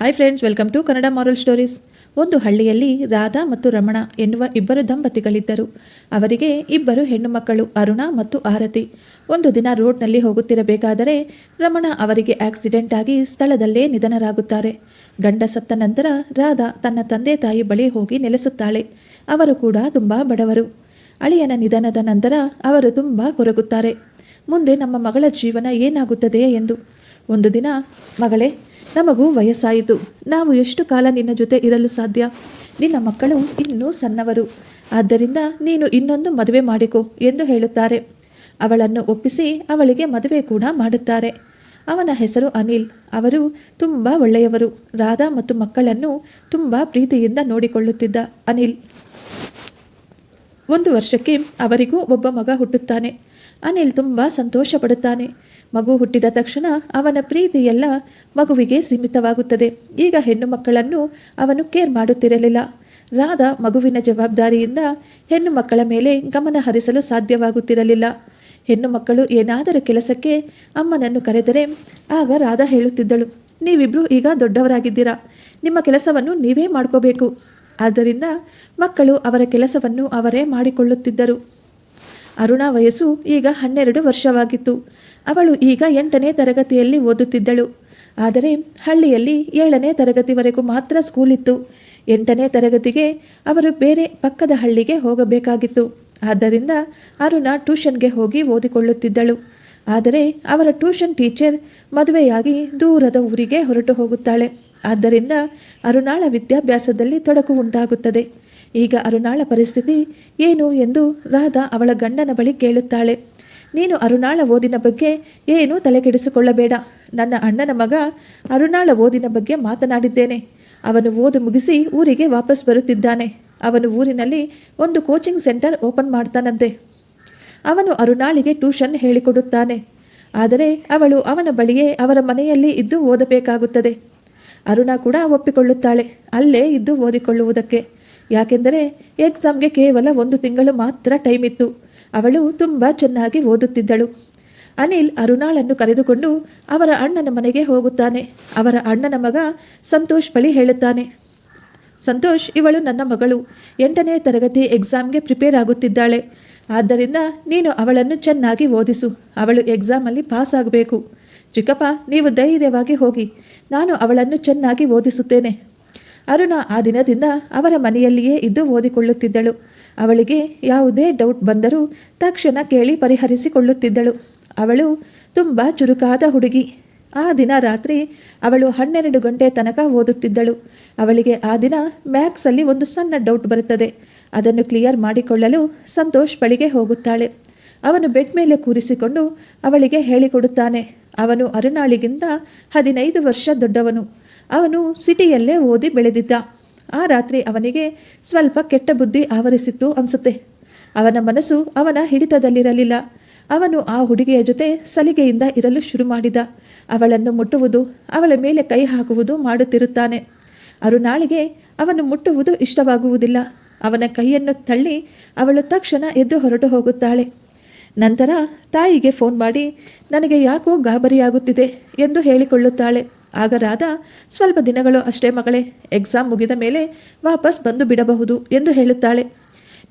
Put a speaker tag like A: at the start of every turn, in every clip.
A: Hi friends welcome to Kannada moral stories ಒಂದು ಹಳ್ಳಿಯಲ್ಲಿ ರಾಧಾ ಮತ್ತು ರಮಣ ಎನ್ನುವ ಇಬ್ಬರು ದಂಪತಿಗಳಿದ್ದರು. ಅವರಿಗೆ ಇಬ್ಬರು ಹೆಣ್ಣು ಮಕ್ಕಳು ಅರುಣ ಮತ್ತು ಆರತಿ. ಒಂದು ದಿನ ರೋಡ್ನಲ್ಲಿ ಹೋಗುತ್ತಿರಬೇಕಾದರೆ ರಮಣ ಅವರಿಗೆ ಆಕ್ಸಿಡೆಂಟ್ ಆಗಿ ಸ್ಥಳದಲ್ಲೇ ನಿಧನರಾಗುತ್ತಾರೆ. ಗಂಡ ಸತ್ತ ನಂತರ ರಾಧಾ ತನ್ನ ತಂದೆ ತಾಯಿ ಬಳಿ ಹೋಗಿ ನೆಲೆಸುತ್ತಾಳೆ. ಅವರು ಕೂಡ ತುಂಬ ಬಡವರು. ಅಳಿಯನ ನಿಧನದ ನಂತರ ಅವರು ತುಂಬ ಕೊರಗುತ್ತಾರೆ. ಮುಂದೆ ನಮ್ಮ ಮಗಳ ಜೀವನ ಏನಾಗುತ್ತದೆ ಎಂದು. ಒಂದು ದಿನ ಮಗಳೇ ನಮಗೂ ವಯಸ್ಸಾಯಿತು. ನಾವು ಎಷ್ಟು ಕಾಲ ನಿನ್ನ ಜೊತೆ ಇರಲು ಸಾಧ್ಯ? ನಿನ್ನ ಮಕ್ಕಳು ಇನ್ನೂ ಸಣ್ಣವರು. ಆದ್ದರಿಂದ ನೀನು ಇನ್ನೊಂದು ಮದುವೆ ಮಾಡಿಕೊ ಎಂದು ಹೇಳುತ್ತಾರೆ. ಅವಳನ್ನು ಒಪ್ಪಿಸಿ ಅವಳಿಗೆ ಮದುವೆ ಕೂಡ ಮಾಡುತ್ತಾರೆ. ಅವನ ಹೆಸರು ಅನಿಲ್. ಅವರು ತುಂಬ ಒಳ್ಳೆಯವರು. ರಾಧಾ ಮತ್ತು ಮಕ್ಕಳನ್ನು ತುಂಬ ಪ್ರೀತಿಯಿಂದ ನೋಡಿಕೊಳ್ಳುತ್ತಿದ್ದ ಅನಿಲ್. ಒಂದು ವರ್ಷಕ್ಕೆ ಅವರಿಗೂ ಒಬ್ಬ ಮಗ ಹುಟ್ಟುತ್ತಾನೆ. ಅನಿಲ್ ತುಂಬ ಸಂತೋಷ ಪಡುತ್ತಾನೆ ಮಗು ಹುಟ್ಟಿದ ತಕ್ಷಣ ಅವನ ಪ್ರೀತಿಯೆಲ್ಲ ಮಗುವಿಗೆ ಸೀಮಿತವಾಗುತ್ತದೆ. ಈಗ ಹೆಣ್ಣು ಮಕ್ಕಳನ್ನು ಅವನು ಕೇರ್ ಮಾಡುತ್ತಿರಲಿಲ್ಲ. ರಾಧಾ ಮಗುವಿನ ಜವಾಬ್ದಾರಿಯಿಂದ ಹೆಣ್ಣು ಮಕ್ಕಳ ಮೇಲೆ ಗಮನ ಹರಿಸಲು ಸಾಧ್ಯವಾಗುತ್ತಿರಲಿಲ್ಲ. ಹೆಣ್ಣು ಮಕ್ಕಳು ಏನಾದರೂ ಕೆಲಸಕ್ಕೆ ಅಮ್ಮನನ್ನು ಕರೆದರೆ ಆಗ ರಾಧಾ ಹೇಳುತ್ತಿದ್ದಳು ನೀವಿಬ್ಬರು ಈಗ ದೊಡ್ಡವರಾಗಿದ್ದೀರಾ? ನಿಮ್ಮ ಕೆಲಸವನ್ನು ನೀವೇ ಮಾಡ್ಕೋಬೇಕು. ಆದ್ದರಿಂದ ಮಕ್ಕಳು ಅವರ ಕೆಲಸವನ್ನು ಅವರೇ ಮಾಡಿಕೊಳ್ಳುತ್ತಿದ್ದರು. ಅರುಣಾ ವಯಸ್ಸು ಈಗ ಹನ್ನೆರಡು ವರ್ಷವಾಗಿತ್ತು. ಅವಳು ಈಗ ಎಂಟನೇ ತರಗತಿಯಲ್ಲಿ ಓದುತ್ತಿದ್ದಳು. ಆದರೆ ಹಳ್ಳಿಯಲ್ಲಿ ಏಳನೇ ತರಗತಿವರೆಗೂ ಮಾತ್ರ ಸ್ಕೂಲ್ ಇತ್ತು ಎಂಟನೇ ತರಗತಿಗೆ ಅವರು ಬೇರೆ ಪಕ್ಕದ ಹಳ್ಳಿಗೆ ಹೋಗಬೇಕಾಗಿತ್ತು. ಆದ್ದರಿಂದ ಅರುಣ ಟ್ಯೂಷನ್ಗೆ ಹೋಗಿ ಓದಿಕೊಳ್ಳುತ್ತಿದ್ದಳು. ಆದರೆ ಅವರ ಟ್ಯೂಷನ್ ಟೀಚರ್ ಮದುವೆಯಾಗಿ ದೂರದ ಊರಿಗೆ ಹೊರಟು ಹೋಗುತ್ತಾಳೆ. ಆದ್ದರಿಂದ ಅರುಣಾಳ ವಿದ್ಯಾಭ್ಯಾಸದಲ್ಲಿ ತೊಡಕು ಉಂಟಾಗುತ್ತದೆ. ಈಗ ಅರುಣಾಳ ಪರಿಸ್ಥಿತಿ ಏನು ಎಂದು ರಾಧಾ ಅವಳ ಗಂಡನ ಬಳಿ ಕೇಳುತ್ತಾಳೆ. ನೀನು ಅರುಣಾಳ ಓದಿನ ಬಗ್ಗೆ ಏನೂ ತಲೆಕೆಡಿಸಿಕೊಳ್ಳಬೇಡ ನನ್ನ ಅಣ್ಣನ ಮಗ ಅರುಣಾಳ ಓದಿನ ಬಗ್ಗೆ ಮಾತನಾಡಿದ್ದೇನೆ. ಅವನು ಓದು ಮುಗಿಸಿ ಊರಿಗೆ ವಾಪಸ್ ಬರುತ್ತಿದ್ದಾನೆ. ಅವನು ಊರಿನಲ್ಲಿ ಒಂದು ಕೋಚಿಂಗ್ ಸೆಂಟರ್ ಓಪನ್ ಮಾಡ್ತಾನಂತೆ. ಅವನು ಅರುಣಾಳಿಗೆ ಟ್ಯೂಷನ್ ಹೇಳಿಕೊಡುತ್ತಾನೆ. ಆದರೆ ಅವಳು ಅವನ ಬಳಿಯೇ ಅವರ ಮನೆಯಲ್ಲಿ ಇದ್ದು ಓದಬೇಕಾಗುತ್ತದೆ. ಅರುಣ ಕೂಡ ಒಪ್ಪಿಕೊಳ್ಳುತ್ತಾಳೆ. ಅಲ್ಲೇ ಇದ್ದು ಓದಿಕೊಳ್ಳುವುದಕ್ಕೆ. ಯಾಕೆಂದರೆ ಎಕ್ಸಾಮ್ಗೆ ಕೇವಲ ಒಂದು ತಿಂಗಳು ಮಾತ್ರ ಟೈಮ್ ಇತ್ತು ಅವಳು ತುಂಬ ಚೆನ್ನಾಗಿ ಓದುತ್ತಿದ್ದಳು. ಅನಿಲ್ ಅರುಣಾಳನ್ನು ಕರೆದುಕೊಂಡು ಅವರ ಅಣ್ಣನ ಮನೆಗೆ ಹೋಗುತ್ತಾನೆ. ಅವರ ಅಣ್ಣನ ಮಗ ಸಂತೋಷ್ ಬಳಿ ಹೇಳುತ್ತಾನೆ. ಸಂತೋಷ್, ಇವಳು ನನ್ನ ಮಗಳು. ಎಂಟನೇ ತರಗತಿ ಎಕ್ಸಾಮ್ಗೆ ಪ್ರಿಪೇರ್ ಆಗುತ್ತಿದ್ದಾಳೆ. ಆದ್ದರಿಂದ ನೀನು ಅವಳನ್ನು ಚೆನ್ನಾಗಿ ಓದಿಸು. ಅವಳು ಎಕ್ಸಾಮಲ್ಲಿ ಪಾಸ್ ಆಗಬೇಕು. ಚಿಕ್ಕಪ್ಪ, ನೀವು ಧೈರ್ಯವಾಗಿ ಹೋಗಿ. ನಾನು ಅವಳನ್ನು ಚೆನ್ನಾಗಿ ಓದಿಸುತ್ತೇನೆ. ಅರುಣ ಆ ದಿನದಿಂದ ಅವರ ಮನೆಯಲ್ಲಿಯೇ ಇದ್ದು ಓದಿಕೊಳ್ಳುತ್ತಿದ್ದಳು. ಅವಳಿಗೆ ಯಾವುದೇ ಡೌಟ್ ಬಂದರೂ ತಕ್ಷಣ ಕೇಳಿ ಪರಿಹರಿಸಿಕೊಳ್ಳುತ್ತಿದ್ದಳು. ಅವಳು ತುಂಬ ಚುರುಕಾದ ಹುಡುಗಿ. ಆ ದಿನ ರಾತ್ರಿ ಅವಳು ಹನ್ನೆರಡು ಗಂಟೆ ತನಕ ಓದುತ್ತಿದ್ದಳು. ಅವಳಿಗೆ ಆ ದಿನ ಮ್ಯಾಕ್ಸಲ್ಲಿ ಒಂದು ಸಣ್ಣ ಡೌಟ್ ಬರುತ್ತದೆ. ಅದನ್ನು ಕ್ಲಿಯರ್ ಮಾಡಿಕೊಳ್ಳಲು ಸಂತೋಷ್ ಬಳಿಗೆ ಹೋಗುತ್ತಾಳೆ. ಅವನು ಬೆಡ್ ಮೇಲೆ ಕೂರಿಸಿಕೊಂಡು ಅವಳಿಗೆ ಹೇಳಿಕೊಡುತ್ತಾನೆ. ಅವನು ಅರುಣಾಳಿಗಿಂತ ಹದಿನೈದು ವರ್ಷ ದೊಡ್ಡವನು. ಅವನು ಸಿಟಿಯಲ್ಲೇ ಓದಿ ಬೆಳೆದಿದ್ದ. ಆ ರಾತ್ರಿ ಅವನಿಗೆ ಸ್ವಲ್ಪ ಕೆಟ್ಟ ಬುದ್ಧಿ ಆವರಿಸಿತ್ತು ಅನಿಸುತ್ತೆ. ಅವನ ಮನಸ್ಸು ಅವನ ಹಿಡಿತದಲ್ಲಿರಲಿಲ್ಲ. ಅವನು ಆ ಹುಡುಗಿಯ ಜೊತೆ ಸಲಿಗೆಯಿಂದ ಇರಲು ಶುರು ಮಾಡಿದ. ಅವಳನ್ನು ಮುಟ್ಟುವುದು, ಅವಳ ಮೇಲೆ ಕೈ ಹಾಕುವುದು ಮಾಡುತ್ತಿರುತ್ತಾನೆ. ಅರುನಾಳಿಗೆ ಅವನು ಮುಟ್ಟುವುದು ಇಷ್ಟವಾಗುವುದಿಲ್ಲ. ಅವನ ಕೈಯನ್ನು ತಳ್ಳಿ ಅವಳು ತಕ್ಷಣ ಎದ್ದು ಹೊರಟು ಹೋಗುತ್ತಾಳೆ. ನಂತರ ತಾಯಿಗೆ ಫೋನ್ ಮಾಡಿ, ನನಗೆ ಯಾಕೋ ಗಾಬರಿಯಾಗುತ್ತಿದೆ ಎಂದು ಹೇಳಿಕೊಳ್ಳುತ್ತಾಳೆ. ಆಗ ರಾಧಾ, ಸ್ವಲ್ಪ ದಿನಗಳು ಅಷ್ಟೇ ಮಗಳೇ ಎಕ್ಸಾಮ್ ಮುಗಿದ ಮೇಲೆ ವಾಪಸ್ ಬಂದು ಬಿಡಬಹುದು ಎಂದು ಹೇಳುತ್ತಾಳೆ.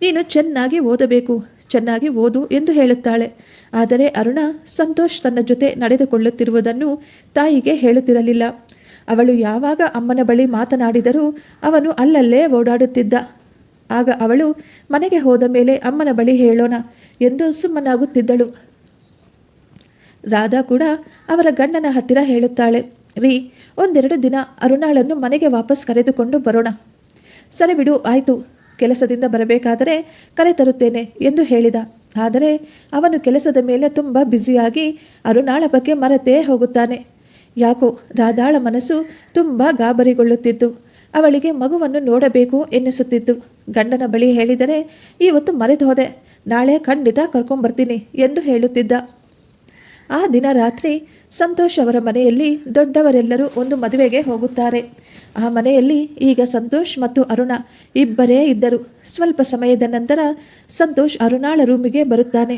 A: ನೀನು ಚೆನ್ನಾಗಿ ಓದಬೇಕು, ಚೆನ್ನಾಗಿ ಓದು ಎಂದು ಹೇಳುತ್ತಾಳೆ. ಆದರೆ ಅರುಣ ಸಂತೋಷ್ ತನ್ನ ಜೊತೆ ನಡೆದುಕೊಳ್ಳುತ್ತಿರುವುದನ್ನು ತಾಯಿಗೆ ಹೇಳುತ್ತಿರಲಿಲ್ಲ. ಅವಳು ಯಾವಾಗ ಅಮ್ಮನ ಬಳಿ ಮಾತನಾಡಿದರೂ ಅವನು ಅಲ್ಲಲ್ಲೇ ಓಡಾಡುತ್ತಿದ್ದ. ಆಗ ಅವಳು, ಮನೆಗೆ ಹೋದ ಮೇಲೆ ಅಮ್ಮನ ಬಳಿ ಹೇಳೋಣ ಎಂದು ಸುಮ್ಮನಾಗುತ್ತಿದ್ದಳು. ರಾಧಾ ಕೂಡ ಅವರ ಗಂಡನ ಹತ್ತಿರ ಹೇಳುತ್ತಾಳೆ, ರೀ, ಒಂದೆರಡು ದಿನ ಅರುಣಾಳನ್ನು ಮನೆಗೆ ವಾಪಸ್ ಕರೆದುಕೊಂಡು ಬರೋಣ. ಸರಿ ಬಿಡು, ಆಯಿತು. ಕೆಲಸದಿಂದ ಬರಬೇಕಾದರೆ ಕರೆ ತರುತ್ತೇನೆ ಎಂದು ಹೇಳಿದ. ಆದರೆ ಅವನು ಕೆಲಸದ ಮೇಲೆ ತುಂಬ ಬ್ಯುಸಿಯಾಗಿ ಅರುಣಾಳ ಬಗ್ಗೆ ಮರೆತೇ ಹೋಗುತ್ತಾನೆ. ಯಾಕೋ ರಾಧಾಳ ಮನಸ್ಸು ತುಂಬ ಗಾಬರಿಗೊಳ್ಳುತ್ತಿತ್ತು. ಅವಳಿಗೆ ಮಗುವನ್ನು ನೋಡಬೇಕು ಎನ್ನಿಸುತ್ತಿತ್ತು. ಗಂಡನ ಬಳಿ ಹೇಳಿದರೆ ಇವತ್ತು ಮರೆತು ಹೋದೆ. ನಾಳೆ ಖಂಡಿತ ಕರ್ಕೊಂಬರ್ತೀನಿ ಎಂದು ಹೇಳುತ್ತಿದ್ದ. ಆ ದಿನ ರಾತ್ರಿ ಸಂತೋಷ್ ಅವರ ಮನೆಯಲ್ಲಿ ದೊಡ್ಡವರೆಲ್ಲರೂ ಒಂದು ಮದುವೆಗೆ ಹೋಗುತ್ತಾರೆ. ಆ ಮನೆಯಲ್ಲಿ ಈಗ ಸಂತೋಷ್ ಮತ್ತು ಅರುಣ ಇಬ್ಬರೇ ಇದ್ದರು. ಸ್ವಲ್ಪ ಸಮಯದ ನಂತರ ಸಂತೋಷ್ ಅರುಣಾಳ ರೂಮಿಗೆ ಬರುತ್ತಾನೆ.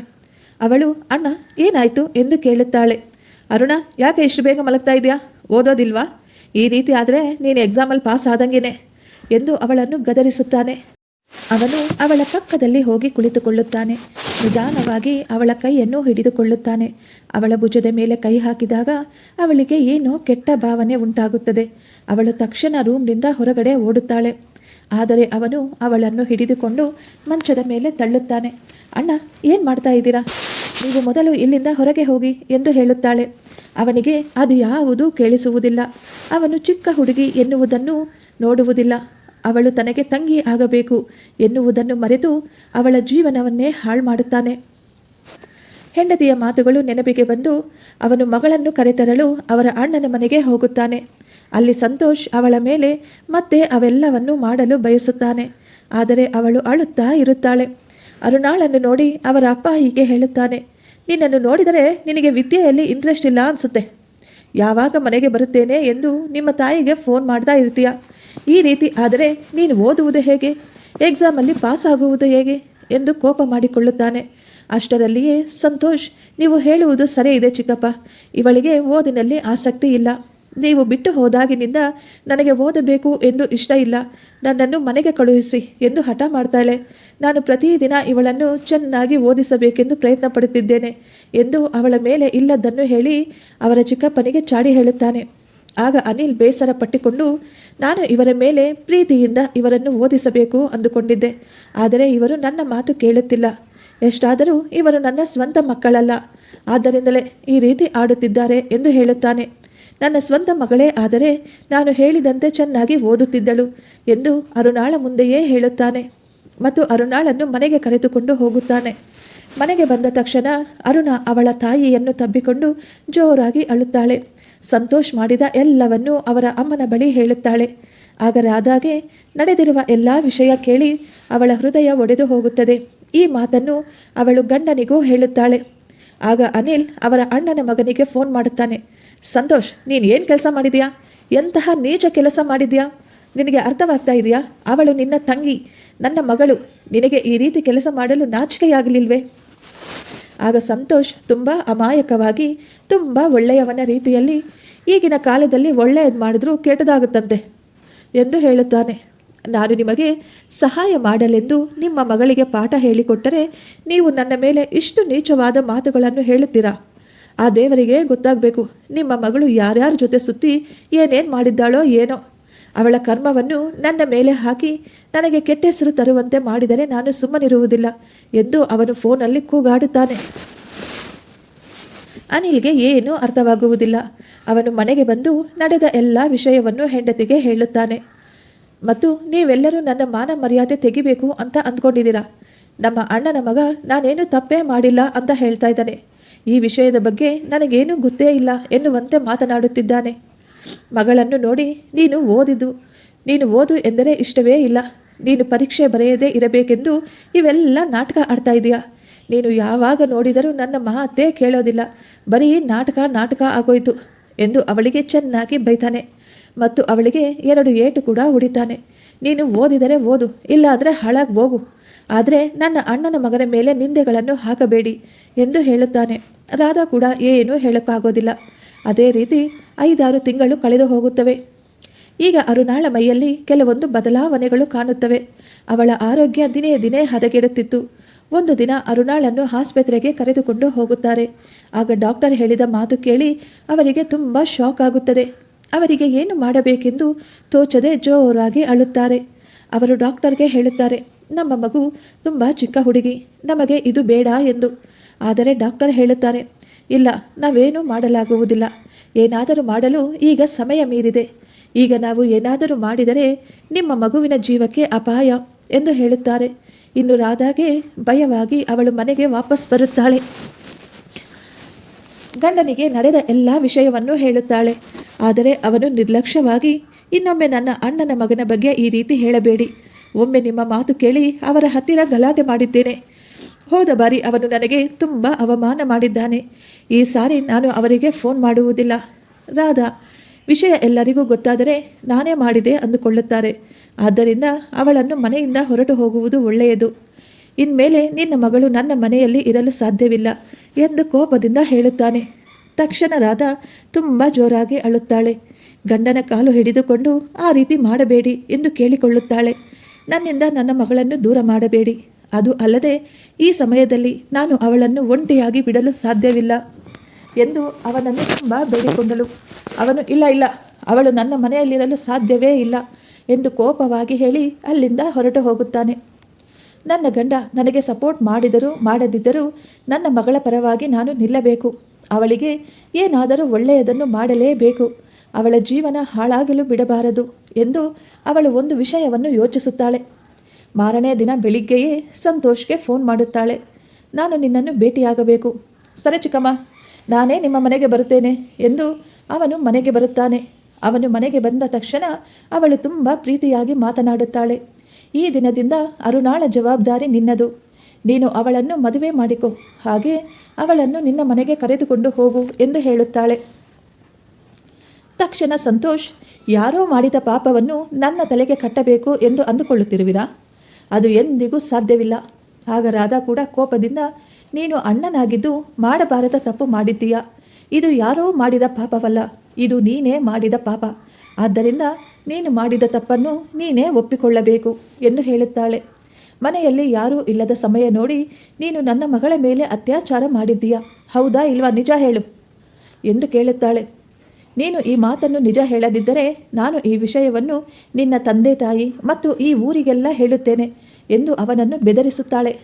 A: ಅವಳು, ಅಣ್ಣ, ಏನಾಯಿತು? ಎಂದು ಕೇಳುತ್ತಾಳೆ. ಅರುಣ, ಯಾಕೆ ಇಷ್ಟು ಬೇಗ ಮಲಗ್ತಾ ಇದೆಯಾ ಓದೋದಿಲ್ವಾ? ಈ ರೀತಿ ಆದರೆ ನೀನು ಎಕ್ಸಾಮಲ್ಲಿ ಪಾಸ್ ಆದಂಗೆನೆ ಎಂದು ಅವಳನ್ನು ಗದರಿಸುತ್ತಾನೆ. ಅವನು ಅವಳ ಪಕ್ಕದಲ್ಲಿ ಹೋಗಿ ಕುಳಿತುಕೊಳ್ಳುತ್ತಾನೆ. ನಿಧಾನವಾಗಿ ಅವಳ ಕೈಯನ್ನು ಹಿಡಿದುಕೊಳ್ಳುತ್ತಾನೆ. ಅವಳ ಭುಜದ ಮೇಲೆ ಕೈ ಹಾಕಿದಾಗ ಅವಳಿಗೆ ಏನೋ ಕೆಟ್ಟ ಭಾವನೆ ಉಂಟಾಗುತ್ತದೆ. ಅವಳು ತಕ್ಷಣ ರೂಮ್ನಿಂದ ಹೊರಗಡೆ ಓಡುತ್ತಾಳೆ. ಆದರೆ ಅವನು ಅವಳನ್ನು ಹಿಡಿದುಕೊಂಡು ಮಂಚದ ಮೇಲೆ ತಳ್ಳುತ್ತಾನೆ. ಅಣ್ಣ, ಏನು ಮಾಡ್ತಾ ಇದ್ದೀರಾ? ನೀವು ಮೊದಲು ಇಲ್ಲಿಂದ ಹೊರಗೆ ಹೋಗಿ ಎಂದು ಹೇಳುತ್ತಾಳೆ. ಅವನಿಗೆ ಅದು ಯಾವುದೂ ಕೇಳಿಸುವುದಿಲ್ಲ. ಅವನು ಚಿಕ್ಕ ಹುಡುಗಿ ಎನ್ನುವುದನ್ನು ನೋಡುವುದಿಲ್ಲ. ಅವಳು ತನಗೆ ತಂಗಿ ಆಗಬೇಕು ಎನ್ನುವುದನ್ನು ಮರೆತು ಅವಳ ಜೀವನವನ್ನೇ ಹಾಳು ಮಾಡುತ್ತಾನೆ. ಹೆಂಡತಿಯ ಮಾತುಗಳು ನೆನಪಿಗೆ ಬಂದು ಅವನು ಮಗಳನ್ನು ಕರೆತರಲು ಅವರ ಅಣ್ಣನ ಮನೆಗೆ ಹೋಗುತ್ತಾನೆ. ಅಲ್ಲಿ ಸಂತೋಷ್ ಅವಳ ಮೇಲೆ ಮತ್ತೆ ಅವೆಲ್ಲವನ್ನು ಮಾಡಲು ಬಯಸುತ್ತಾನೆ. ಆದರೆ ಅವಳು ಅಳುತ್ತಾ ಇರುತ್ತಾಳೆ. ಅರುಣಾಳನ್ನು ನೋಡಿ ಅವರ ಅಪ್ಪ ಹೀಗೆ ಹೇಳುತ್ತಾನೆ, ನಿನ್ನನ್ನು ನೋಡಿದರೆ ನಿನಗೆ ವಿದ್ಯೆಯಲ್ಲಿ ಇಂಟ್ರೆಸ್ಟ್ ಇಲ್ಲ ಅನಿಸುತ್ತೆ. ಯಾವಾಗ ಮನೆಗೆ ಬರುತ್ತೇನೆ ಎಂದು ನಿಮ್ಮ ತಾಯಿಗೆ ಫೋನ್ ಮಾಡ್ತಾ ಇರ್ತೀಯ. ಈ ರೀತಿ ಆದರೆ ನೀನು ಓದುವುದು ಹೇಗೆ? ಎಕ್ಸಾಮಲ್ಲಿ ಪಾಸ್ ಆಗುವುದು ಹೇಗೆ? ಎಂದು ಕೋಪ ಮಾಡಿಕೊಳ್ಳುತ್ತಾನೆ. ಅಷ್ಟರಲ್ಲಿಯೇ ಸಂತೋಷ್, ನೀವು ಹೇಳುವುದು ಸರಿ ಇದೆ ಚಿಕ್ಕಪ್ಪ. ಇವಳಿಗೆ ಓದಿನಲ್ಲಿ ಆಸಕ್ತಿ ಇಲ್ಲ. ನೀವು ಬಿಟ್ಟು ಹೋದಾಗಿನಿಂದ ನನಗೆ ಓದಬೇಕು ಎಂದು ಇಷ್ಟ ಇಲ್ಲ. ನನ್ನನ್ನು ಮನೆಗೆ ಕಳುಹಿಸಿ ಎಂದು ಹಠ ಮಾಡ್ತಾಳೆ. ನಾನು ಪ್ರತಿದಿನ ಇವಳನ್ನು ಚೆನ್ನಾಗಿ ಓದಿಸಬೇಕೆಂದು ಪ್ರಯತ್ನ ಪಡುತ್ತಿದ್ದೇನೆ ಎಂದು ಅವಳ ಮೇಲೆ ಇಲ್ಲದನ್ನು ಹೇಳಿ ಅವರ ಚಿಕ್ಕಪ್ಪನಿಗೆ ಚಾಡಿ ಹೇಳುತ್ತಾನೆ. ಆಗ ಅನಿಲ್ ಬೇಸರ ಪಟ್ಟಿಕೊಂಡು, ನಾನು ಇವರ ಮೇಲೆ ಪ್ರೀತಿಯಿಂದ ಇವರನ್ನು ಓದಿಸಬೇಕು ಅಂದುಕೊಂಡಿದ್ದೆ. ಆದರೆ ಇವರು ನನ್ನ ಮಾತು ಕೇಳುತ್ತಿಲ್ಲ. ಎಷ್ಟಾದರೂ ಇವರು ನನ್ನ ಸ್ವಂತ ಮಕ್ಕಳಲ್ಲ. ಆದ್ದರಿಂದಲೇ ಈ ರೀತಿ ಆಡುತ್ತಿದ್ದಾರೆ ಎಂದು ಹೇಳುತ್ತಾನೆ. ನನ್ನ ಸ್ವಂತ ಮಗಳೇ, ಆದರೆ ನಾನು ಹೇಳಿದಂತೆ ಚೆನ್ನಾಗಿ ಓದುತ್ತಿದ್ದಳು ಎಂದು ಅರುಣಾಳ ಮುಂದೆಯೇ ಹೇಳುತ್ತಾನೆ ಮತ್ತು ಅರುಣಾಳನ್ನು ಮನೆಗೆ ಕರೆದುಕೊಂಡು ಹೋಗುತ್ತಾನೆ. ಮನೆಗೆ ಬಂದ ತಕ್ಷಣ ಅರುಣ ಅವಳ ತಾಯಿಯನ್ನು ತಬ್ಬಿಕೊಂಡು ಜೋರಾಗಿ ಅಳುತ್ತಾಳೆ. ಸಂತೋಷ್ ಮಾಡಿದ ಎಲ್ಲವನ್ನೂ ಅವರ ಅಮ್ಮನ ಬಳಿ ಹೇಳುತ್ತಾಳೆ. ಆಗ ರಾಧಾಗೆ ನಡೆದಿರುವ ಎಲ್ಲ ವಿಷಯ ಕೇಳಿ ಅವಳ ಹೃದಯ ಒಡೆದು ಹೋಗುತ್ತದೆ. ಈ ಮಾತನ್ನು ಅವಳು ಗಂಡನಿಗೂ ಹೇಳುತ್ತಾಳೆ. ಆಗ ಅನಿಲ್ ಅವರ ಅಣ್ಣನ ಮಗನಿಗೆ ಫೋನ್ ಮಾಡುತ್ತಾನೆ. ಸಂತೋಷ್, ನೀನು ಏನು ಕೆಲಸ ಮಾಡಿದ್ಯಾ? ಎಂತಹ ನೀಚ ಕೆಲಸ ಮಾಡಿದ್ಯಾ? ನಿನಗೆ ಅರ್ಥವಾಗ್ತಾ ಇದೆಯಾ? ಅವಳು ನಿನ್ನ ತಂಗಿ, ನನ್ನ ಮಗಳು, ನಿನಗೆ ಈ ರೀತಿ ಕೆಲಸ ಮಾಡಲು ನಾಚಿಕೆಯಾಗಲಿಲ್ವೇ? ಆಗ ಸಂತೋಷ್ ತುಂಬ ಅಮಾಯಕವಾಗಿ, ತುಂಬ ಒಳ್ಳೆಯವನ ರೀತಿಯಲ್ಲಿ ಈಗಿನ ಕಾಲದಲ್ಲಿ ಒಳ್ಳೆಯದು ಮಾಡಿದ್ರೂ ಕೆಟ್ಟದಾಗುತ್ತಂತೆ ಎಂದು ಹೇಳುತ್ತಾನೆ. ನಾನು ನಿಮಗೆ ಸಹಾಯ ಮಾಡಲೆಂದು ನಿಮ್ಮ ಮಗಳಿಗೆ ಪಾಠ ಹೇಳಿಕೊಟ್ಟರೆ ನೀವು ನನ್ನ ಮೇಲೆ ಇಷ್ಟು ನೀಚವಾದ ಮಾತುಗಳನ್ನು ಹೇಳುತ್ತೀರಾ? ಆ ದೇವರಿಗೆ ಗೊತ್ತಾಗಬೇಕು. ನಿಮ್ಮ ಮಗಳು ಯಾರ್ಯಾರ ಜೊತೆ ಸುತ್ತಿ ಏನೇನು ಮಾಡಿದ್ದಾಳೋ ಏನೋ. ಅವಳ ಕರ್ಮವನ್ನು ನನ್ನ ಮೇಲೆ ಹಾಕಿ ನನಗೆ ಕೆಟ್ಟ ಹೆಸರು ತರುವಂತೆ ಮಾಡಿದರೆ ನಾನು ಸುಮ್ಮನಿರುವುದಿಲ್ಲ ಎಂದು ಅವನು ಫೋನಲ್ಲಿ ಕೂಗಾಡುತ್ತಾನೆ. ಅನಿಲ್ಗೆ ಏನೂ ಅರ್ಥವಾಗುವುದಿಲ್ಲ. ಅವನು ಮನೆಗೆ ಬಂದು ನಡೆದ ಎಲ್ಲ ವಿಷಯವನ್ನು ಹೆಂಡತಿಗೆ ಹೇಳುತ್ತಾನೆ. ಮತ್ತು ನೀವೆಲ್ಲರೂ ನನ್ನ ಮಾನ ಮರ್ಯಾದೆ ತೆಗಿಬೇಕು ಅಂತ ಅಂದ್ಕೊಂಡಿದ್ದೀರಾ? ನಮ್ಮ ಅಣ್ಣನ ಮಗ ನಾನೇನು ತಪ್ಪೇ ಮಾಡಿಲ್ಲ ಅಂತ ಹೇಳ್ತಾ ಇದ್ದಾನೆ. ಈ ವಿಷಯದ ಬಗ್ಗೆ ನನಗೇನೂ ಗೊತ್ತೇ ಇಲ್ಲ ಎನ್ನುವಂತೆ ಮಾತನಾಡುತ್ತಿದ್ದಾನೆ. ಮಗಳನ್ನು ನೋಡಿ, ನೀನು ಓದಿದು. ನೀನು ಓದು ಎಂದರೆ ಇಷ್ಟವೇ ಇಲ್ಲ. ನೀನು ಪರೀಕ್ಷೆ ಬರೆಯದೇ ಇರಬೇಕೆಂದು ಇವೆಲ್ಲ ನಾಟಕ ಆಡ್ತಾ ಇದೆಯಾ? ನೀನು ಯಾವಾಗ ನೋಡಿದರೂ ನನ್ನ ಮಾತೇ ಕೇಳೋದಿಲ್ಲ. ಬರೀ ನಾಟಕ ನಾಟಕ ಆಗೋಯಿತು ಎಂದು ಅವಳಿಗೆ ಚೆನ್ನಾಗಿ ಬೈತಾನೆ. ಮತ್ತು ಅವಳಿಗೆ ಎರಡು ಏಟು ಕೂಡ ಹೊಡಿತಾನೆ. ನೀನು ಓದಿದರೆ ಓದು, ಇಲ್ಲಾದರೆ ಹಾಳಾಗಿ ಹೋಗು. ಆದರೆ ನನ್ನ ಅಣ್ಣನ ಮಗನ ಮೇಲೆ ನಿಂದೆಗಳನ್ನು ಹಾಕಬೇಡಿ ಎಂದು ಹೇಳುತ್ತಾನೆ. ರಾಧಾ ಕೂಡ ಏನೂ ಹೇಳೋಕ್ಕಾಗೋದಿಲ್ಲ. ಅದೇ ರೀತಿ ಐದಾರು ತಿಂಗಳು ಕಳೆದು ಹೋಗುತ್ತವೆ. ಈಗ ಅರುಣಾಳ ಮೈಯಲ್ಲಿ ಕೆಲವೊಂದು ಬದಲಾವಣೆಗಳು ಕಾಣುತ್ತವೆ. ಅವಳ ಆರೋಗ್ಯ ದಿನೇ ದಿನೇ ಹದಗೆಡುತ್ತಿತ್ತು. ಒಂದು ದಿನ ಅರುಣಾಳನ್ನು ಆಸ್ಪತ್ರೆಗೆ ಕರೆದುಕೊಂಡು ಹೋಗುತ್ತಾರೆ. ಆಗ ಡಾಕ್ಟರ್ ಹೇಳಿದ ಮಾತು ಕೇಳಿ ಅವರಿಗೆ ತುಂಬ ಶಾಕ್ ಆಗುತ್ತದೆ. ಅವರಿಗೆ ಏನು ಮಾಡಬೇಕೆಂದು ತೋಚದೆ ಜೋರಾಗಿ ಅಳುತ್ತಾರೆ. ಅವರು ಡಾಕ್ಟರ್ಗೆ ಹೇಳುತ್ತಾರೆ, ನಮ್ಮ ಮಗು ತುಂಬ ಚಿಕ್ಕ ಹುಡುಗಿ, ನಮಗೆ ಇದು ಬೇಡ ಎಂದು. ಆದರೆ ಡಾಕ್ಟರ್ ಹೇಳುತ್ತಾರೆ, ಇಲ್ಲ, ನಾವೇನೂ ಮಾಡಲಾಗುವುದಿಲ್ಲ. ಏನಾದರೂ ಮಾಡಲು ಈಗ ಸಮಯ ಮೀರಿದೆ. ಈಗ ನಾವು ಏನಾದರೂ ಮಾಡಿದರೆ ನಿಮ್ಮ ಮಗುವಿನ ಜೀವಕ್ಕೆ ಅಪಾಯ ಎಂದು ಹೇಳುತ್ತಾರೆ. ಇನ್ನು ರಾಧಾಗೆ ಭಯವಾಗಿ ಅವಳು ಮನೆಗೆ ವಾಪಸ್ ಬರುತ್ತಾಳೆ. ಗಂಡನಿಗೆ ನಡೆದ ಎಲ್ಲ ವಿಷಯವನ್ನು ಹೇಳುತ್ತಾಳೆ. ಆದರೆ ಅವನು ನಿರ್ಲಕ್ಷ್ಯವಾಗಿ, ಇನ್ನೊಮ್ಮೆ ನನ್ನ ಅಣ್ಣನ ಮಗನ ಬಗ್ಗೆ ಈ ರೀತಿ ಹೇಳಬೇಡಿ. ಒಮ್ಮೆ ನಿಮ್ಮ ಮಾತು ಕೇಳಿ ಅವರ ಹತ್ತಿರ ಗಲಾಟೆ ಮಾಡಿದ್ದೇನೆ. ಹೋದ ಬಾರಿ ಅವನು ನನಗೆ ತುಂಬ ಅವಮಾನ ಮಾಡಿದ್ದಾನೆ. ಈ ಸಾರಿ ನಾನು ಅವರಿಗೆ ಫೋನ್ ಮಾಡುವುದಿಲ್ಲ. ರಾಧಾ, ವಿಷಯ ಎಲ್ಲರಿಗೂ ಗೊತ್ತಾದರೆ ನಾನೇ ಮಾಡಿದೆ ಅಂದುಕೊಳ್ಳುತ್ತಾರೆ. ಆದ್ದರಿಂದ ಅವಳನ್ನು ಮನೆಯಿಂದ ಹೊರಟು ಹೋಗುವುದು ಒಳ್ಳೆಯದು. ಇನ್ಮೇಲೆ ನಿನ್ನ ಮಗಳು ನನ್ನ ಮನೆಯಲ್ಲಿ ಇರಲು ಸಾಧ್ಯವಿಲ್ಲ. ಎಂದು ಕೋಪದಿಂದ ಹೇಳುತ್ತಾನೆ. ತಕ್ಷಣ ರಾಧಾ ತುಂಬ ಜೋರಾಗಿ ಅಳುತ್ತಾಳೆ. ಗಂಡನ ಕಾಲು ಹಿಡಿದುಕೊಂಡು, ಆ ರೀತಿ ಮಾಡಬೇಡಿ ಎಂದು ಕೇಳಿಕೊಳ್ಳುತ್ತಾಳೆ. ನನ್ನಿಂದ ನನ್ನ ಮಗಳನ್ನು ದೂರ ಮಾಡಬೇಡಿ. ಅದು ಅಲ್ಲದೆ, ಈ ಸಮಯದಲ್ಲಿ ನಾನು ಅವಳನ್ನು ಒಂಟಿಯಾಗಿ ಬಿಡಲು ಸಾಧ್ಯವಿಲ್ಲ ಎಂದು ಅವನನ್ನು ತುಂಬ ಬೇಡಿಕೊಂಡಳು. ಅವನು, ಇಲ್ಲ ಇಲ್ಲ, ಅವಳು ನನ್ನ ಮನೆಯಲ್ಲಿರಲು ಸಾಧ್ಯವೇ ಇಲ್ಲ ಎಂದು ಕೋಪವಾಗಿ ಹೇಳಿ ಅಲ್ಲಿಂದ ಹೊರಟು ಹೋಗುತ್ತಾನೆ. ನನ್ನ ಗಂಡ ನನಗೆ ಸಪೋರ್ಟ್ ಮಾಡಿದರೂ, ಮಾಡದಿದ್ದರೂ ನನ್ನ ಮಗಳ ಪರವಾಗಿ ನಾನು ನಿಲ್ಲಬೇಕು. ಅವಳಿಗೆ ಏನಾದರೂ ಒಳ್ಳೆಯದನ್ನು ಮಾಡಲೇಬೇಕು. ಅವಳ ಜೀವನ ಹಾಳಾಗಲು ಬಿಡಬಾರದು ಎಂದು ಅವಳು ಒಂದು ವಿಷಯವನ್ನು ಯೋಚಿಸುತ್ತಾಳೆ. ಮಾರನೇ ದಿನ ಬೆಳಿಗ್ಗೆಯೇ ಸಂತೋಷ್ಗೆ ಫೋನ್ ಮಾಡುತ್ತಾಳೆ. ನಾನು ನಿನ್ನನ್ನು ಭೇಟಿಯಾಗಬೇಕು. ಸರಿ ಚಿಕ್ಕಮ್ಮ, ನಾನೇ ನಿಮ್ಮ ಮನೆಗೆ ಬರುತ್ತೇನೆ ಎಂದು ಅವನು ಮನೆಗೆ ಬರುತ್ತಾನೆ. ಅವನು ಮನೆಗೆ ಬಂದ ತಕ್ಷಣ ಅವಳು ತುಂಬ ಪ್ರೀತಿಯಾಗಿ ಮಾತನಾಡುತ್ತಾಳೆ. ಈ ದಿನದಿಂದ ಅರುಣಾಳ ಜವಾಬ್ದಾರಿ ನಿನ್ನದು. ನೀನು ಅವಳನ್ನು ಮದುವೆ ಮಾಡಿಕೊ. ಹಾಗೆ ಅವಳನ್ನು ನಿನ್ನ ಮನೆಗೆ ಕರೆದುಕೊಂಡು ಹೋಗು ಎಂದು ಹೇಳುತ್ತಾಳೆ. ತಕ್ಷಣ ಸಂತೋಷ್, ಯಾರೋ ಮಾಡಿದ ಪಾಪವನ್ನು ನನ್ನ ತಲೆಗೆ ಕಟ್ಟಬೇಕು ಎಂದು ಅಂದುಕೊಳ್ಳುತ್ತಿರುವಿರಾ? ಅದು ಎಂದಿಗೂ ಸಾಧ್ಯವಿಲ್ಲ. ಆಗ ರಾಧಾ ಕೂಡ ಕೋಪದಿಂದ, ನೀನು ಅಣ್ಣನಾಗಿದ್ದು ಮಾಡಬಾರದ ತಪ್ಪು ಮಾಡಿದ್ದೀಯಾ? ಇದು ಯಾರೋ ಮಾಡಿದ ಪಾಪವಲ್ಲ. ಇದು ನೀನೇ ಮಾಡಿದ ಪಾಪ. ಆದ್ದರಿಂದ ನೀನು ಮಾಡಿದ ತಪ್ಪನ್ನು ನೀನೇ ಒಪ್ಪಿಕೊಳ್ಳಬೇಕು ಎಂದು ಹೇಳುತ್ತಾಳೆ. ಮನೆಯಲ್ಲಿ ಯಾರೂ ಇಲ್ಲದ ಸಮಯ ನೋಡಿ ನೀನು ನನ್ನ ಮಗಳ ಮೇಲೆ ಅತ್ಯಾಚಾರ ಮಾಡಿದ್ದೀಯಾ? ಹೌದಾ ಇಲ್ವಾ? ನಿಜ ಹೇಳು ಎಂದು ಕೇಳುತ್ತಾಳೆ. ನೀನು ಈ ಮಾತನ್ನು ನಿಜ ಹೇಳದಿದ್ದರೆ ನಾನು ಈ ವಿಷಯವನ್ನು ನಿನ್ನ ತಂದೆ ತಾಯಿ ಮತ್ತು ಈ ಊರಿಗೆಲ್ಲ ಹೇಳುತ್ತೇನೆ ಎಂದು ಅವನನ್ನು ಬೆದರಿಸುತ್ತಾಳೆ.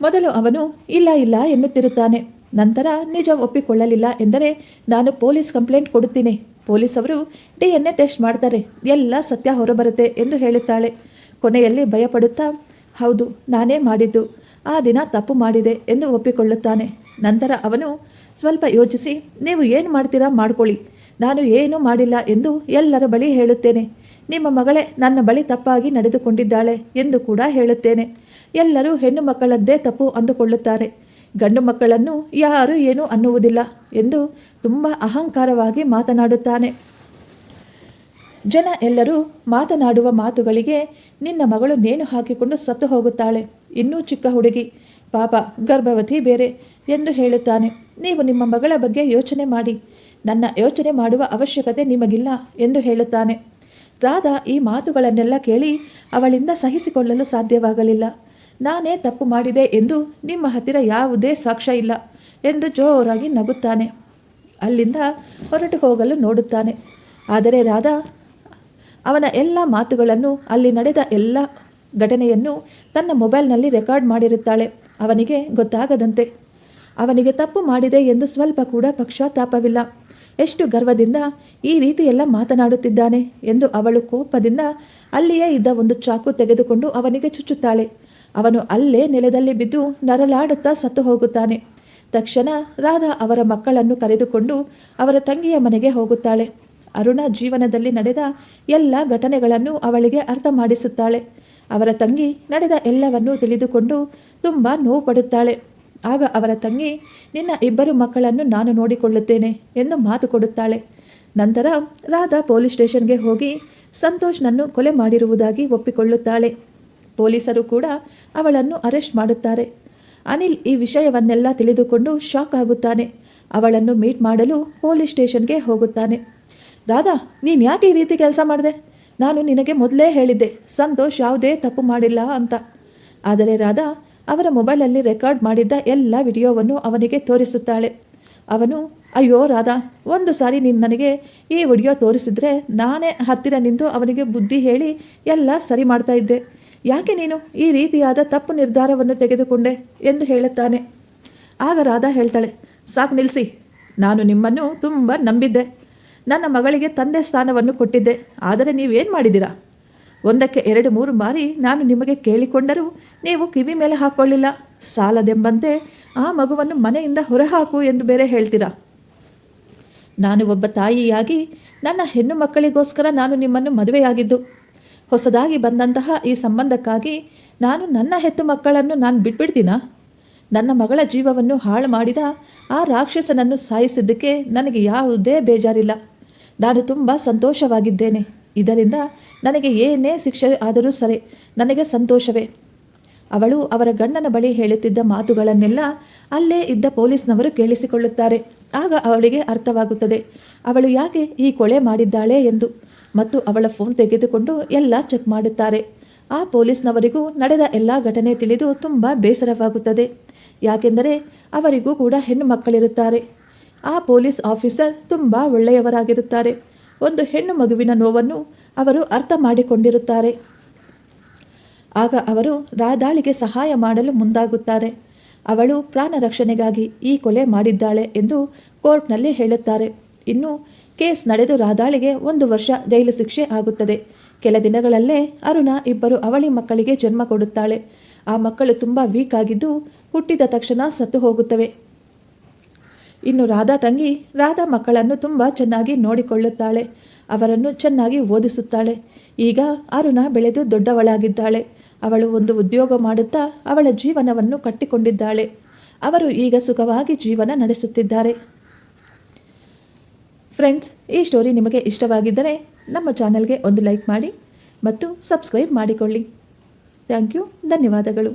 A: ಮೊದಲು ಅವನು, ಇಲ್ಲ ಇಲ್ಲ ಎನ್ನುತ್ತಿರುತ್ತಾನೆ. ನಂತರ ನಿಜ ಒಪ್ಪಿಕೊಳ್ಳಲಿಲ್ಲ ಎಂದರೆ ನಾನು ಪೊಲೀಸ್ ಕಂಪ್ಲೇಂಟ್ ಕೊಡುತ್ತೀನಿ ಪೊಲೀಸವರು ಡಿ ಎನ್ ಎ ಟೆಸ್ಟ್ ಮಾಡ್ತಾರೆ ಎಲ್ಲ ಸತ್ಯ ಹೊರಬರುತ್ತೆ ಎಂದು ಹೇಳುತ್ತಾಳೆ. ಕೊನೆಯಲ್ಲಿ ಭಯಪಡುತ್ತಾ, ಹೌದು, ನಾನೇ ಮಾಡಿದ್ದು. ಆ ದಿನ ತಪ್ಪು ಮಾಡಿದೆ ಎಂದು ಒಪ್ಪಿಕೊಳ್ಳುತ್ತಾನೆ. ನಂತರ ಅವನು, ಸ್ವಲ್ಪ ಯೋಚಿಸಿ, ನೀವು ಏನು ಮಾಡ್ತೀರಾ ಮಾಡ್ಕೊಳ್ಳಿ. ನಾನು ಏನೂ ಮಾಡಿಲ್ಲ ಎಂದು ಎಲ್ಲರ ಬಳಿ ಹೇಳುತ್ತೇನೆ. ನಿಮ್ಮ ಮಗಳೇ ನನ್ನ ಬಳಿ ತಪ್ಪಾಗಿ ನಡೆದುಕೊಂಡಿದ್ದಾಳೆ ಎಂದು ಕೂಡ ಹೇಳುತ್ತೇನೆ. ಎಲ್ಲರೂ ಹೆಣ್ಣು ಮಕ್ಕಳದ್ದೇ ತಪ್ಪು ಅಂದುಕೊಳ್ಳುತ್ತಾರೆ. ಗಂಡು ಮಕ್ಕಳನ್ನು ಯಾರೂ ಏನೂ ಅನ್ನುವುದಿಲ್ಲ ಎಂದು ತುಂಬ ಅಹಂಕಾರವಾಗಿ ಮಾತನಾಡುತ್ತಾನೆ. ಜನ ಎಲ್ಲರೂ ಮಾತನಾಡುವ ಮಾತುಗಳಿಗೆ, ನಿನ್ನ ಮಗಳು ನೇಣು ಹಾಕಿಕೊಂಡು ಸತ್ತು ಹೋಗುತ್ತಾಳೆ. ಇನ್ನೂ ಚಿಕ್ಕ ಹುಡುಗಿ. ಪಾಪ, ಗರ್ಭವತಿ ಬೇರೆ ಎಂದು ಹೇಳುತ್ತಾನೆ. ನೀವು ನಿಮ್ಮ ಮಗಳ ಬಗ್ಗೆ ಯೋಚನೆ ಮಾಡಿ. ನನ್ನ ಯೋಚನೆ ಮಾಡುವ ಅವಶ್ಯಕತೆ ನಿಮಗಿಲ್ಲ ಎಂದು ಹೇಳುತ್ತಾನೆ. ರಾಧಾ ಈ ಮಾತುಗಳನ್ನೆಲ್ಲ ಕೇಳಿ ಅವಳಿಂದ ಸಹಿಸಿಕೊಳ್ಳಲು ಸಾಧ್ಯವಾಗಲಿಲ್ಲ. ನಾನೇ ತಪ್ಪು ಮಾಡಿದೆ ಎಂದು ನಿಮ್ಮ ಹತ್ತಿರ ಯಾವುದೇ ಸಾಕ್ಷ್ಯ ಇಲ್ಲ ಎಂದು ಜೋರಾಗಿ ನಗುತ್ತಾನೆ. ಅಲ್ಲಿಂದ ಹೊರಟು ಹೋಗಲು ನೋಡುತ್ತಾನೆ. ಆದರೆ ರಾಧಾ, ಅವನ ಎಲ್ಲ ಮಾತುಗಳನ್ನು ಅಲ್ಲಿ ನಡೆದ ಎಲ್ಲ ಘಟನೆಯನ್ನು ತನ್ನ ಮೊಬೈಲ್ನಲ್ಲಿ ರೆಕಾರ್ಡ್ ಮಾಡಿರುತ್ತಾಳೆ. ಅವನಿಗೆ ಗೊತ್ತಾಗದಂತೆ. ಅವನಿಗೆ ತಪ್ಪು ಮಾಡಿದೆ ಎಂದು ಸ್ವಲ್ಪ ಕೂಡ ಪಕ್ಷಾತಾಪವಿಲ್ಲ ಎಷ್ಟು ಗರ್ವದಿಂದ ಈ ರೀತಿಯೆಲ್ಲ ಮಾತನಾಡುತ್ತಿದ್ದಾನೆ ಎಂದು ಅವಳು ಕೋಪದಿಂದ ಅಲ್ಲಿಯೇ ಇದ್ದ ಒಂದು ಚಾಕು ತೆಗೆದುಕೊಂಡು ಅವನಿಗೆ ಚುಚ್ಚುತ್ತಾಳೆ. ಅವನು ಅಲ್ಲೇ ನೆಲದಲ್ಲಿ ಬಿದ್ದು ನರಳಾಡುತ್ತಾ ಸತ್ತು ಹೋಗುತ್ತಾನೆ. ತಕ್ಷಣ ರಾಧಾ ಅವರ ಮಕ್ಕಳನ್ನು ಕರೆದುಕೊಂಡು ಅವರ ತಂಗಿಯ ಮನೆಗೆ ಹೋಗುತ್ತಾಳೆ. ಅರುಣ ಜೀವನದಲ್ಲಿ ನಡೆದ ಎಲ್ಲ ಘಟನೆಗಳನ್ನು ಅವಳಿಗೆ ಅರ್ಥ ಮಾಡಿಸುತ್ತಾಳೆ. ಅವರ ತಂಗಿ ನಡೆದ ಎಲ್ಲವನ್ನೂ ತಿಳಿದುಕೊಂಡು ತುಂಬ ನೋವು ಪಡುತ್ತಾಳೆ ಆಗ ಅವರ ತಂಗಿ, ನಿನ್ನ ಇಬ್ಬರು ಮಕ್ಕಳನ್ನು ನಾನು ನೋಡಿಕೊಳ್ಳುತ್ತೇನೆ ಎಂದು ಮಾತು ಕೊಡುತ್ತಾಳೆ. ನಂತರ ರಾಧಾ ಪೊಲೀಸ್ ಸ್ಟೇಷನ್ಗೆ ಹೋಗಿ ಸಂತೋಷ್ನನ್ನು ಕೊಲೆ ಮಾಡಿರುವುದಾಗಿ ಒಪ್ಪಿಕೊಳ್ಳುತ್ತಾಳೆ. ಪೊಲೀಸರು ಕೂಡ ಅವಳನ್ನು ಅರೆಸ್ಟ್ ಮಾಡುತ್ತಾರೆ. ಅನಿಲ್ ಈ ವಿಷಯವನ್ನೆಲ್ಲ ತಿಳಿದುಕೊಂಡು ಶಾಕ್ ಆಗುತ್ತಾನೆ. ಅವಳನ್ನು ಮೀಟ್ ಮಾಡಲು ಪೊಲೀಸ್ ಸ್ಟೇಷನ್ಗೆ ಹೋಗುತ್ತಾನೆ. ರಾಧಾ, ನೀನು ಯಾಕೆ ಈ ರೀತಿ ಕೆಲಸ ಮಾಡಿದೆ? ನಾನು ನಿನಗೆ ಮೊದಲೇ ಹೇಳಿದ್ದೆ, ಸಂತೋಷ್ ಯಾವುದೇ ತಪ್ಪು ಮಾಡಿಲ್ಲ ಅಂತ. ಆದರೆ ರಾಧಾ, ಅವರ ಮೊಬೈಲಲ್ಲಿ ರೆಕಾರ್ಡ್ ಮಾಡಿದ್ದ ಎಲ್ಲ ವಿಡಿಯೋವನ್ನು ಅವನಿಗೆ ತೋರಿಸುತ್ತಾಳೆ. ಅವನು, ಅಯ್ಯೋ ರಾಧಾ, ಒಂದು ಸಾರಿ ನೀನು ನನಗೆ ಈ ವಿಡಿಯೋ ತೋರಿಸಿದ್ರೆ ನಾನೇ ಹತ್ತಿರ ನಿಂತು ಅವನಿಗೆ ಬುದ್ಧಿ ಹೇಳಿ ಎಲ್ಲ ಸರಿ ಮಾಡ್ತಾ ಇದ್ದೆ. ಯಾಕೆ ನೀನು ಈ ರೀತಿಯಾದ ತಪ್ಪು ನಿರ್ಧಾರವನ್ನು ತೆಗೆದುಕೊಂಡೆ ಎಂದು ಹೇಳುತ್ತಾನೆ. ಆಗ ರಾಧಾ ಹೇಳ್ತಾಳೆ, ಸಾಕು ನಿಲ್ಲಿಸಿ ನಾನು ನಿಮ್ಮನ್ನು ತುಂಬ ನಂಬಿದ್ದೆ. ನನ್ನ ಮಗಳಿಗೆ ತಂದೆ ಸ್ಥಾನವನ್ನು ಕೊಟ್ಟಿದ್ದೆ. ಆದರೆ ನೀವೇನು ಮಾಡಿದ್ದೀರಾ? ಒಂದಕ್ಕೆ ಎರಡು ಮೂರು ಬಾರಿ ನಾನು ನಿಮಗೆ ಕೇಳಿಕೊಂಡರೂ ನೀವು ಕಿವಿ ಮೇಲೆ ಹಾಕ್ಕೊಳ್ಳಿಲ್ಲ ಸಾಲದೆಂಬಂತೆ ಆ ಮಗುವನ್ನು ಮನೆಯಿಂದ ಹೊರಹಾಕು ಎಂದು ಬೇರೆ ಹೇಳ್ತೀರಾ? ನಾನು ಒಬ್ಬ ತಾಯಿಯಾಗಿ ನನ್ನ ಹೆಣ್ಣು ಮಕ್ಕಳಿಗೋಸ್ಕರ ನಾನು ನಿಮ್ಮನ್ನು ಮದುವೆಯಾಗಿದ್ದು. ಹೊಸದಾಗಿ ಬಂದಂತಹ ಈ ಸಂಬಂಧಕ್ಕಾಗಿ ನಾನು ನನ್ನ ಹೆತ್ತು ಮಕ್ಕಳನ್ನು ನಾನು ಬಿಟ್ಬಿಡ್ತೀನ? ನನ್ನ ಮಗಳ ಜೀವವನ್ನು ಹಾಳು ಮಾಡಿದ ಆ ರಾಕ್ಷಸನನ್ನು ಸಾಯಿಸಿದ್ದಕ್ಕೆ ನನಗೆ ಯಾವುದೇ ಬೇಜಾರಿಲ್ಲ. ನಾನು ತುಂಬ ಸಂತೋಷವಾಗಿದ್ದೇನೆ. ಇದರಿಂದ ನನಗೆ ಏನೇ ಶಿಕ್ಷೆ ಆದರೂ ಸರಿ ನನಗೆ ಸಂತೋಷವೇ. ಅವಳು ಅವರ ಗಂಡನ ಬಳಿ ಹೇಳುತ್ತಿದ್ದ ಮಾತುಗಳನ್ನೆಲ್ಲ ಅಲ್ಲೇ ಇದ್ದ ಪೊಲೀಸ್ನವರು ಕೇಳಿಸಿಕೊಳ್ಳುತ್ತಾರೆ. ಆಗ ಅವಳಿಗೆ ಅರ್ಥವಾಗುತ್ತದೆ. ಅವಳು ಯಾಕೆ ಈ ಕೊಳೆ ಮಾಡಿದ್ದಾಳೆ ಎಂದು. ಮತ್ತು ಅವಳ ಫೋನ್ ತೆಗೆದುಕೊಂಡು ಎಲ್ಲ ಚೆಕ್ ಮಾಡುತ್ತಾರೆ. ಆ ಪೊಲೀಸ್ನವರಿಗೂ ನಡೆದ ಎಲ್ಲ ಘಟನೆ ತಿಳಿದು ತುಂಬ ಬೇಸರವಾಗುತ್ತದೆ. ಯಾಕೆಂದರೆ ಅವರಿಗೂ ಕೂಡ ಹೆಣ್ಣು ಮಕ್ಕಳಿರುತ್ತಾರೆ. ಆ ಪೊಲೀಸ್ ಆಫೀಸರ್ ತುಂಬ ಒಳ್ಳೆಯವರಾಗಿರುತ್ತಾರೆ. ಒಂದು ಹೆಣ್ಣು ಮಗುವಿನ ನೋವನ್ನು ಅವರು ಅರ್ಥ ಮಾಡಿಕೊಂಡಿರುತ್ತಾರೆ. ಆಗ ಅವರು ರಾದಾಳಿಗೆ ಸಹಾಯ ಮಾಡಲು ಮುಂದಾಗುತ್ತಾರೆ. ಅವಳು ಪ್ರಾಣ ರಕ್ಷಣೆಗಾಗಿ ಈ ಕೊಲೆ ಮಾಡಿದ್ದಾಳೆ ಎಂದು ಕೋರ್ಟ್ನಲ್ಲಿ ಹೇಳುತ್ತಾರೆ. ಇನ್ನು ಕೇಸ್ ನಡೆದು ರಾಧಾಳಿಗೆ ಒಂದು ವರ್ಷ ಜೈಲು ಶಿಕ್ಷೆ ಆಗುತ್ತದೆ. ಕೆಲ ದಿನಗಳಲ್ಲೇ ಅರುಣ ಇಬ್ಬರು ಅವಳಿ ಮಕ್ಕಳಿಗೆ ಜನ್ಮ ಕೊಡುತ್ತಾಳೆ. ಆ ಮಕ್ಕಳು ತುಂಬ ವೀಕ್ ಆಗಿದ್ದು ಹುಟ್ಟಿದ ತಕ್ಷಣ ಸತ್ತು ಹೋಗುತ್ತವೆ. ಇನ್ನು ರಾಧಾ ತಂಗಿ ರಾಧಾ ಮಕ್ಕಳನ್ನು ತುಂಬ ಚೆನ್ನಾಗಿ ನೋಡಿಕೊಳ್ಳುತ್ತಾಳೆ. ಅವರನ್ನು ಚೆನ್ನಾಗಿ ಓದಿಸುತ್ತಾಳೆ. ಈಗ ಅರುಣ ಬೆಳೆದು ದೊಡ್ಡವಳಾಗಿದ್ದಾಳೆ. ಅವಳು ಒಂದು ಉದ್ಯೋಗ ಮಾಡುತ್ತಾ ಅವಳ ಜೀವನವನ್ನು ಕಟ್ಟಿಕೊಂಡಿದ್ದಾಳೆ. ಅವರು ಈಗ ಸುಖವಾಗಿ ಜೀವನ ನಡೆಸುತ್ತಿದ್ದಾರೆ. ಫ್ರೆಂಡ್ಸ್ ಈ ಸ್ಟೋರಿ ನಿಮಗೆ ಇಷ್ಟವಾಗಿದ್ದರೆ ನಮ್ಮ ಚಾನಲ್ಗೆ ಒಂದು ಲೈಕ್ ಮಾಡಿ ಮತ್ತು ಸಬ್ಸ್ಕ್ರೈಬ್ ಮಾಡಿಕೊಳ್ಳಿ. ಥ್ಯಾಂಕ್ ಯು ಧನ್ಯವಾದಗಳು.